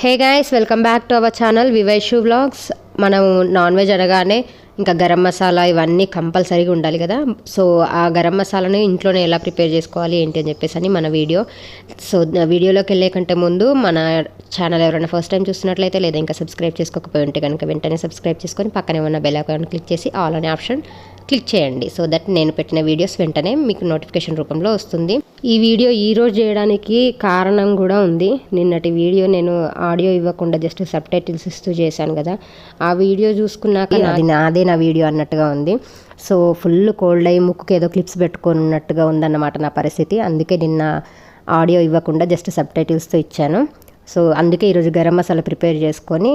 Hey guys welcome back to our channel Vivaishu vlogs మనం non veg అనగానే ఇంకా గరం మసాలా ఇవన్నీ కంపల్సరీగా ఉండాలి కదా. సో ఆ గరం మసాలాని ఇంట్లోనే ఎలా ప్రిపేర్ చేసుకోవాలి ఏంటి అని చెప్పేసి అని మన వీడియో. సో వీడియోలోకి వెళ్ళే కంటే ముందు మన ఛానల్ ఎవరైనా ఫస్ట్ టైం చూస్తున్నట్లయితే లేదా ఇంకా సబ్స్క్రైబ్ చేసుకోకపోయి ఉంటే కనుక వెంటనే సబ్స్క్రైబ్ చేసుకొని పక్కనే ఉన్న బెల్ ఐకాన్ క్లిక్ చేసి ఆల్ అనే ఆప్షన్ క్లిక్ చేయండి. సో దట్ నేను పెట్టిన వీడియోస్ వెంటనే మీకు నోటిఫికేషన్ రూపంలో వస్తుంది. ఈ వీడియో ఈరోజు చేయడానికి కారణం కూడా ఉంది. నిన్నటి వీడియో నేను ఆడియో ఇవ్వకుండా జస్ట్ సబ్ టైటిల్స్ ఇస్తూ చేశాను కదా. ఆ వీడియో చూసుకున్నాక అది నాదే నా వీడియో అన్నట్టుగా ఉంది. సో ఫుల్ కోల్డ్ అయ్యి ముక్కుకి ఏదో క్లిప్స్ పెట్టుకున్నట్టుగా ఉందన్నమాట నా పరిస్థితి. అందుకే నిన్న ఆడియో ఇవ్వకుండా జస్ట్ సబ్ టైటిల్స్తో ఇచ్చాను. సో అందుకే ఈరోజు గరం మసాలా ప్రిపేర్ చేసుకొని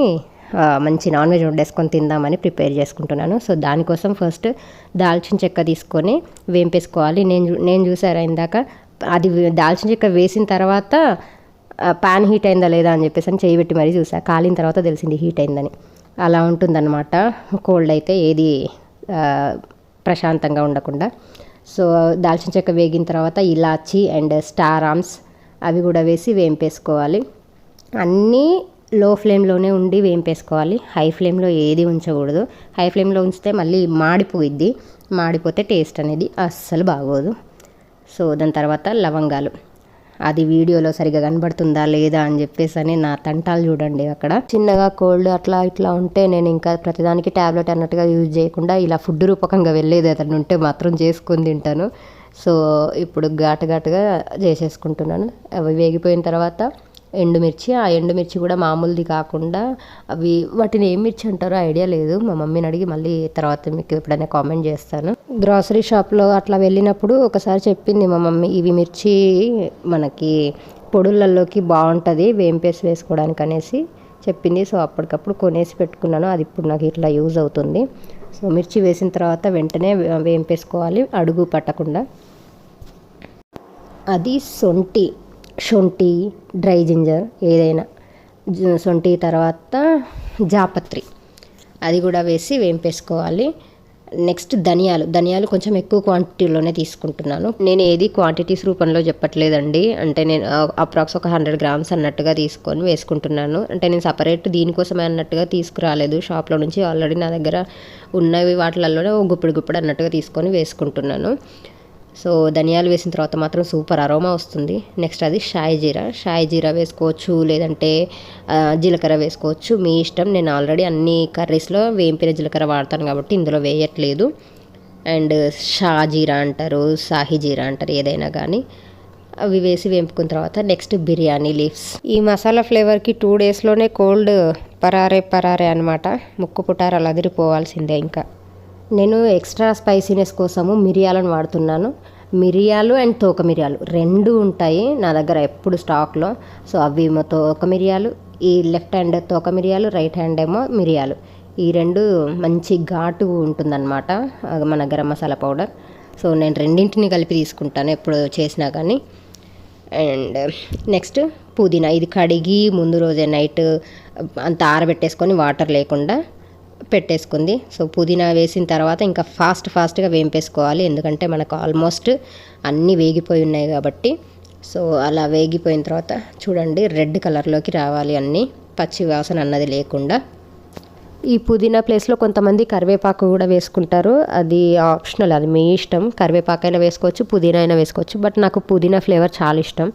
మంచి నాన్ వెజ్ వండేసుకొని తిందామని ప్రిపేర్ చేసుకుంటున్నాను. సో దానికోసం ఫస్ట్ దాల్చిన చెక్క తీసుకొని వేంపేసుకోవాలి. నేను నేను చూసారా ఇందాక? అది దాల్చిన చెక్క వేసిన తర్వాత పాన్ హీట్ అయిందా లేదా అని చెప్పేసి అని చేయి పెట్టి మరీ చూసా. కాలిన తర్వాత తెలిసింది హీట్ అయిందని. అలా ఉంటుందన్నమాట. కోల్డ్ అయితే ఏది ప్రశాంతంగా ఉండకుండా. సో దాల్చిన చెక్క వేగిన తర్వాత ఇలాచి అండ్ స్టార్ ఆమ్స్ అవి కూడా వేసి వేంపేసుకోవాలి. అన్నీ లో ఫ్లేమ్లోనే ఉండి వేంపేసుకోవాలి. హై ఫ్లేమ్లో ఏది ఉంచకూడదు. హై ఫ్లేమ్లో ఉంచితే మళ్ళీ మాడిపోయిద్ది. మాడిపోతే టేస్ట్ అనేది అస్సలు బాగోదు. సో దాని తర్వాత లవంగాలు. అది వీడియోలో సరిగా కనబడుతుందా లేదా అని చెప్పేసి అని నా తంటాలు చూడండి అక్కడ. చిన్నగా కోల్డ్ అట్లా ఇట్లా ఉంటే నేను ఇంకా ప్రతిదానికి ట్యాబ్లెట్ అన్నట్టుగా యూజ్ చేయకుండా ఇలా ఫుడ్ రూపకంగా వెళ్ళేది అతను ఉంటే మాత్రం చేసుకుని తింటాను. సో ఇప్పుడు ఘాటు ఘాటుగా చేసేసుకుంటున్నాను. అవి వేగిపోయిన తర్వాత ఎండుమిర్చి ఆ ఎండుమిర్చి కూడా మామూలుది కాకుండా అవి వాటిని ఏం మిర్చి అంటారో ఐడియా లేదు. మా మమ్మీని అడిగి మళ్ళీ తర్వాత మీకు ఎప్పుడైనా కామెంట్ చేస్తాను. గ్రాసరీ షాప్లో అట్లా వెళ్ళినప్పుడు ఒకసారి చెప్పింది మా మమ్మీ ఇవి మిర్చి మనకి పొడులలోకి బాగుంటుంది వేంపేసి వేసుకోవడానికి అనేసి చెప్పింది. సో అప్పటికప్పుడు కొనేసి పెట్టుకున్నాను. అది ఇప్పుడు నాకు ఇట్లా యూజ్ అవుతుంది. సో మిర్చి వేసిన తర్వాత వెంటనే వేంపేసుకోవాలి అడుగు పట్టకుండా. అది సొంటి శొంఠి డ్రై జింజర్ ఏదైనా. సొంటి తర్వాత జాపత్రి. అది కూడా వేసి వేంపేసుకోవాలి నెక్స్ట్ ధనియాలు. ధనియాలు కొంచెం ఎక్కువ క్వాంటిటీలోనే తీసుకుంటున్నాను. నేను ఏది క్వాంటిటీస్ రూపంలో చెప్పట్లేదండి. అంటే నేను అప్రాక్స్ ఒక హండ్రెడ్ గ్రామ్స్ అన్నట్టుగా తీసుకొని వేసుకుంటున్నాను. అంటే నేను సపరేట్ దీనికోసమే అన్నట్టుగా తీసుకురాలేదు. షాప్లో నుంచి ఆల్రెడీ నా దగ్గర ఉన్నవి వాటిలలోనే ఓ గుప్పిడి గుప్పిడి అన్నట్టుగా తీసుకొని వేసుకుంటున్నాను. సో ధనియాలు వేసిన తర్వాత మాత్రం సూపర్ అరోమా వస్తుంది. నెక్స్ట్ అది షాయి జీరా షాయి జీరా వేసుకోవచ్చు లేదంటే జీలకర్ర వేసుకోవచ్చు. మీ ఇష్టం. నేను ఆల్రెడీ అన్ని కర్రీస్లో వేంపిన జీలకర్ర వాడతాను కాబట్టి ఇందులో వేయట్లేదు. అండ్ షా జీరా అంటారు సాహి జీరా అంటారు ఏదైనా కానీ అవి వేసి వేంపుకున్న తర్వాత నెక్స్ట్ బిర్యానీ లీవ్స్. ఈ మసాలా ఫ్లేవర్కి టూ డేస్లోనే కోల్డ్ పరారే పరారే అనమాట ముక్కు పుటారాలు అదిరిపోవాల్సిందే ఇంకా. నేను ఎక్స్ట్రా స్పైసీనెస్ కోసము మిరియాలను వాడుతున్నాను. మిరియాలు అండ్ తోక మిరియాలు రెండు ఉంటాయి నా దగ్గర ఎప్పుడు స్టాక్లో. సో అవి ఏమో తోక మిరియాలు ఈ లెఫ్ట్ హ్యాండ్ తోక మిరియాలు రైట్ హ్యాండ్ ఏమో మిరియాలు. ఈ రెండు మంచి ఘాటు ఉంటుందన్నమాట మన గరం మసాలా పౌడర్. సో నేను రెండింటిని కలిపి తీసుకుంటాను ఎప్పుడు చేసినా కానీ. అండ్ నెక్స్ట్ పుదీనా ఇది కడిగి ముందు రోజే నైట్ అంత ఆరబెట్టేసుకొని వాటర్ లేకుండా పెట్టేసుకుంది. సో పుదీనా వేసిన తర్వాత ఇంకా ఫాస్ట్ ఫాస్ట్గా వేంపేసుకోవాలి. ఎందుకంటే మనకు ఆల్మోస్ట్ అన్నీ వేగిపోయి ఉన్నాయి కాబట్టి. సో అలా వేగిపోయిన తర్వాత చూడండి రెడ్ కలర్లోకి రావాలి అన్నీ. పచ్చి వాసన అన్నది లేకుండా. ఈ పుదీనా ప్లేస్లో కొంతమంది కరివేపాకు కూడా వేసుకుంటారు. అది ఆప్షనల్ అది మీ ఇష్టం. కరివేపాకు అయినా వేసుకోవచ్చు పుదీనా అయినా వేసుకోవచ్చు. బట్ నాకు పుదీనా ఫ్లేవర్ చాలా ఇష్టం.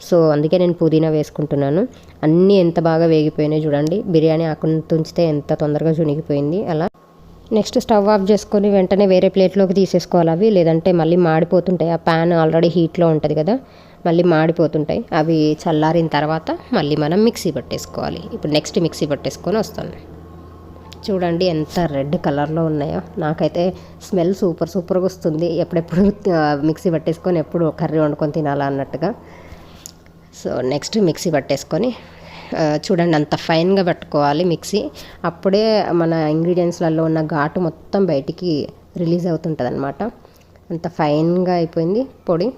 సో అందుకే నేను పుదీనా వేసుకుంటున్నాను. అన్నీ ఎంత బాగా వేగిపోయినాయి చూడండి. బిర్యానీ ఆకుని తుంచితే ఎంత తొందరగా చునిగిపోయింది అలా నెక్స్ట్ స్టవ్ ఆఫ్ చేసుకొని వెంటనే వేరే ప్లేట్లోకి తీసేసుకోవాలి అవి. లేదంటే మళ్ళీ మాడిపోతుంటాయి. ఆ ప్యాన్ ఆల్రెడీ హీట్లో ఉంటుంది కదా మళ్ళీ మాడిపోతుంటాయి. అవి చల్లారిన తర్వాత మళ్ళీ మనం మిక్సీ పట్టేసుకోవాలి. ఇప్పుడు నెక్స్ట్ మిక్సీ పట్టేసుకొని వస్తాను. చూడండి ఎంత రెడ్ కలర్లో ఉన్నాయో. నాకైతే స్మెల్ సూపర్ సూపర్గా వస్తుంది. ఎప్పుడెప్పుడు మిక్సీ పట్టేసుకొని ఎప్పుడు కర్రీ వండుకొని తినాలా అన్నట్టుగా. సో నెక్స్ట్ మిక్సీ పట్టేసుకొని చూడండి అంత ఫైన్గా పట్టుకోవాలి మిక్సీ. అప్పుడే మన ఇంగ్రీడియంట్స్లలో ఉన్న ఘాటు మొత్తం బయటికి రిలీజ్ అవుతుంటుంది అనమాట అంత ఫైన్గా అయిపోయింది పొడి.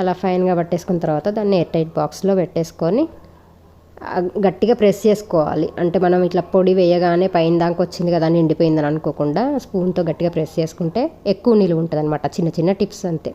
అలా ఫైన్గా పట్టేసుకున్న తర్వాత దాన్ని ఎయిర్ టైట్ బాక్స్లో పెట్టేసుకొని గట్టిగా ప్రెస్ చేసుకోవాలి. అంటే మనం ఇట్లా పొడి వేయగానే పైన దాకా వచ్చింది కదా నిండిపోయిందని అనుకోకుండా స్పూన్తో గట్టిగా ప్రెస్ చేసుకుంటే ఎక్కువ నిలువ ఉంటుంది అనమాట చిన్న చిన్న టిప్స్ అంతే.